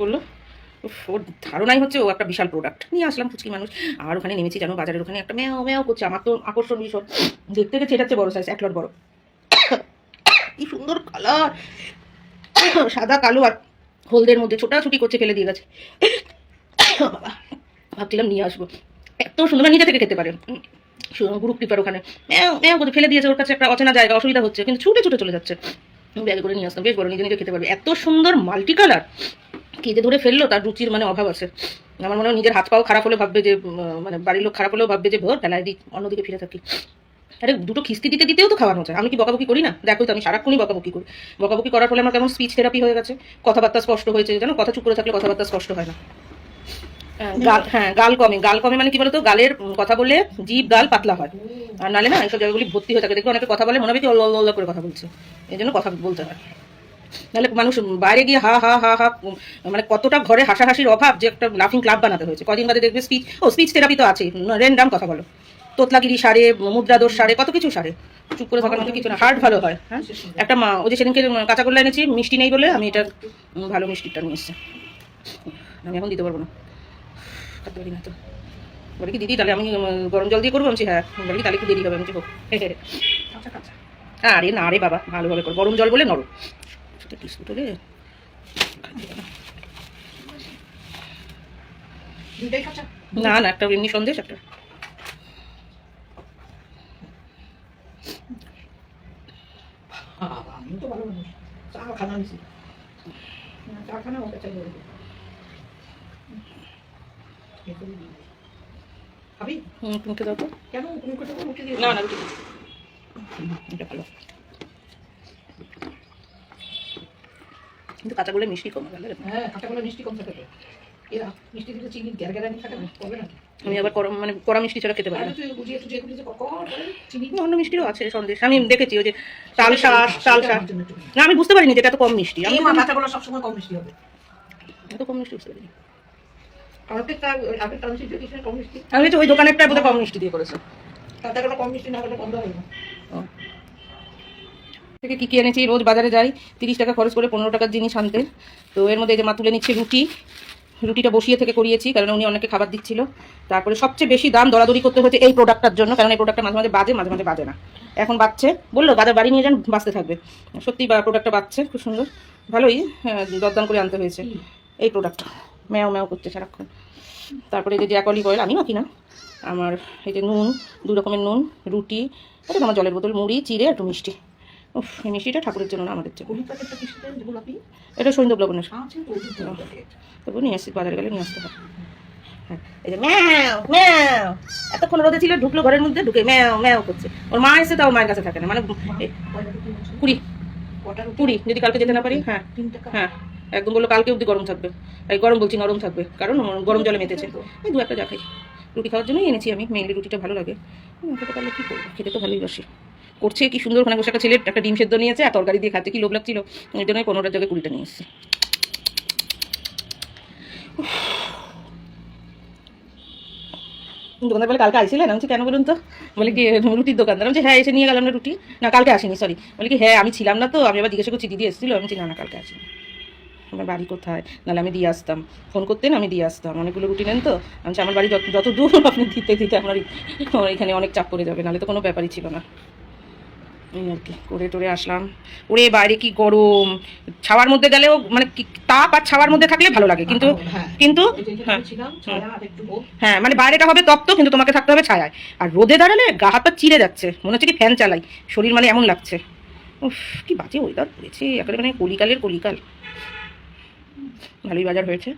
করল। ওর ধারণাই হচ্ছে ও একটা বিশাল প্রোডাক্ট নিয়ে আসলাম ফুচকি মানুষ। আর ওখানে নেমেছি, জানো, বাজারের ওখানে একটা ম্যাও ম্যাও করছে। আমার তো আকর্ষণ ভীষণ। দেখতে গেছে এটা হচ্ছে বড় সাইজ এক লট বড়। কি সুন্দর কালার সাদা, কালো আর হলদের মধ্যে ছোটাছুটি করছে, ফেলে দিয়ে গেছে। বাবা, ভাবছিলাম নিয়ে আসব। এত সুন্দর নিজে থেকে খেতে পারে। গ্রুপ টিপার ওখানে ম্যাও ম্যাও ফেলে দিয়েছে। ওর কাছে একটা অচেনা জায়গা, অসুবিধা হচ্ছে। কিন্তু ছুটে ছুটে চলে যাচ্ছে। ব্যাগে করে নিয়ে আসতাম। বেশ বড়, নিজে নিজে খেতে পারবে। এত সুন্দর মাল্টি কালার কে যে ধরে ফেলল তার রুচির মানে অভাব আছে। আমার মনে হয় নিজের হাত পাও খারাপ হলে ভাববে যে মানে বাড়ির লোক খারাপ হলেও ভাববে যে ভোর ফেলায় দিই অন্যদিকে ফিরে থাকি। আরে দুটো খিস্তি দিতে দিতেও তো খাওয়ানো যায়। আমি কি বকাবকি করি না? দেখো তো আমি সারাক্ষণই বকাবকি করি। বকাবকি করার ফলে আমার কেমন স্পিচ থেরাপি হয়ে গেছে। কথাবার্তা স্পষ্ট হয়েছে জানো? কথা চুপ করে থাকলে কথাবার্তা স্পষ্ট হয় না। হ্যাঁ, গাল হ্যাঁ গাল কমে। গাল কমে মানে কি বলতো? গালের কথা বলে জিভ গাল পাতলা হয়। আর নালে না এইসব জায়গাগুলি ভর্তি হয়ে থাকে। দেখবে অনেকে কথা বলে মনে হবে কি অল্ল করে কথা বলছে। এই জন্য কথা বলতে হয়। নাহলে মানুষ বাইরে গিয়ে হা হা হা হা মানে কতটা ঘরে হাসাহাসির অভাব যে একটা লাফিং ক্লাব বানাতে হয়েছে। কদিন বাদে দেখবে স্পিচ ও স্পিচ থেরাপি তো আছে রেন্ডাম কথা বলো। তোতলাগিরি সারে, মুদ্রাদোষ সারে, কত কিছু সারে। চুপ করে থাকার মতো কিছু না হার্ট ভালো হয় হ্যাঁ? একটা মা, ওই যে সেদিনকে কাঁচা গোল্লা এনেছি, মিষ্টি নেই বলে আমি এটা ভালো মিষ্টিটা নিয়ে এসেছি। আমি এখন দিতে পারব না। খাতে পারি না তো। বলে কি, দিদি, তাহলে আমি গরম জল দিয়ে করব? আমি হ্যাঁ। বলে কি, তাহলে একটু দেরি হবে। আমি হোক। আরে না রে বাবা, ভালোভাবে কর। গরম জল বলে নরম। সেটা বিস্কুট রে না না একটা এমনি সন্দেশ একটা। বাবা, আমিও তো ভালো মানুষ। চা খানা নিছি। চা খানা ওটা চাই বলে দিই। এ করে দিই। খাবি হুম মুখে দাও তো। কেন? তুমি না না এটা ভালো। কিন্তু কাঁচা বলে মিষ্টি কম হ্যাঁ মিষ্টি কম থাকে। মিষ্টি দিলে চিনি গ্যার গ্যারানি থাকে না? করবে না? আমি আবার কড়া মানে কড়া মিষ্টি ছাড়া খেতে পারি না। অন্য মিষ্টিও আছে সন্দেশ। আমি দেখেছি ওই যে তাল শাঁস তাল শাঁস। না আমি বুঝতে পারিনি যে এটা তো কম মিষ্টি। আমি এই মা কাঁচা সবসময় কম মিষ্টি হবে। এত কম মিষ্টি বুঝতে পারিনি। আমি ওই দোকানেরটা বোধহয় কম মিষ্টি দিয়ে করেছে। কাঁচা কলা কম মিষ্টি না হলে বন্ধ হবে না। থেকে কী কী এনেছি? রোজ বাজারে যাই, তিরিশ টাকা খরচ করে পনেরো টাকার জিনিস আনতে। তো এর মধ্যে যে মা তুলে নিচ্ছে রুটি, রুটিটা বসিয়ে থেকে করিয়েছি, কারণ উনি অনেকে খাবার দিচ্ছিল। তারপরে সবচেয়ে বেশি দাম দরাদরি করতে হয়েছে এই প্রোডাক্টটার জন্য, কারণ এই প্রোডাক্টটা মাঝে মাঝে বাজে, মাঝে মাঝে বাজে না। এখন বাজছে। বলল বাজার বাড়ি নিয়ে যান, বাঁচতে থাকবে। সত্যি বা প্রোডাক্টটা বাজছে, খুব সুন্দর। ভালোই দরদাম করে আনতে হয়েছে এই প্রোডাক্টটা ম্যাও ম্যাও করছে সারাক্ষণ। তারপরে এই যে জ্যাকলিভ অয়েল আমি নাকি না? আমার এই যে নুন, দু রকমের নুন, রুটি এটা আমার জলের বোতল, মুড়ি, চিড়ে, একটু মিষ্টি। উফ এই মিষ্টিটা ঠাকুরের জন্য না আমাদের জন্য। এটা সৈন্দব লবণের তবু নিয়ে আসছি বাজারে গেলে নিয়ে আসতে হবে। হ্যাঁ, এই যে ম্যাও ম্যাও। এতক্ষণ রোদে ছিল ঢুকলো ঘরের মধ্যে ঢুকে ম্যাও ম্যাও করছে। ওর মা এসে তাও মায়ের কাছে থাকে না মানে কুড়ি। কুড়ি যদি কালকে যেতে না পারি হ্যাঁ। হ্যাঁ একদম বলল কালকে অবধি গরম থাকবে। এই গরম বলছি নরম থাকবে কারণ গরম জলে মেতেছে। এই দু একটা যা খাই। রুটি খাওয়ার জন্যই এনেছি আমি মেনলি রুটিটা ভালো লাগে। খেতে পারলে কী করব? খেতে তো ভালোই বাসি। করছে, কি সুন্দর ওখানে বসে একটা ছেলে, একটা ডিম সেদ্ধ নিয়েছে, আর তরকারি দিয়ে খাচ্ছে, কি লোভ লাগছিল। এই জন্যই পনেরোটার জায়গায় কুড়িটা নিয়ে এসেছি। দোকানদার বলে, কালকে আইছিলেন আমি কেন বলুন তো? বলে কি, রুটির দোকানদার। আমি হ্যাঁ এসে নিয়ে গেলাম না রুটি। না, কালকে আসিনি সরি বলে কি হ্যাঁ আমি ছিলাম না তো, আমি আবার জিজ্ঞাসা করছি, দিদি এসেছিল? আমি না না, কালকে আসিনি। আমার বাড়ি কোথায়? নাহলে আমি দিয়ে আসতাম। ফোন করতেন, আমি দিয়ে আসতাম। অনেকগুলো রুটি নেন তো। আমি আমার বাড়ি যত যত দূর আপনি দিতে দিতে আপনার আমার এখানে অনেক চাপ পড়ে যাবে, নাহলে তো কোনো ব্যাপারই ছিল না। এই আর কি করে টোরে আসলাম। ওরে বাইরে কি গরম? ছাওয়ার মধ্যে গেলেও মানে তাপ আর ছাওয়ার মধ্যে থাকলে ভালো লাগে কিন্তু হ্যাঁ। কিন্তু হ্যাঁ হ্যাঁ মানে বাইরেটা হবে তপ্ত কিন্তু তোমাকে থাকতে হবে ছায়ায়। আর রোদে দাঁড়ালে গা হাত পা চিড়ে যাচ্ছে মনে হচ্ছে কি ফ্যান চালাই শরীর মানে এমন লাগছে। উফ কি বাজে ওয়েদার পড়েছে একেবারে মানে কলিকালের কলিকাল। ভালোই বাজার হয়েছে।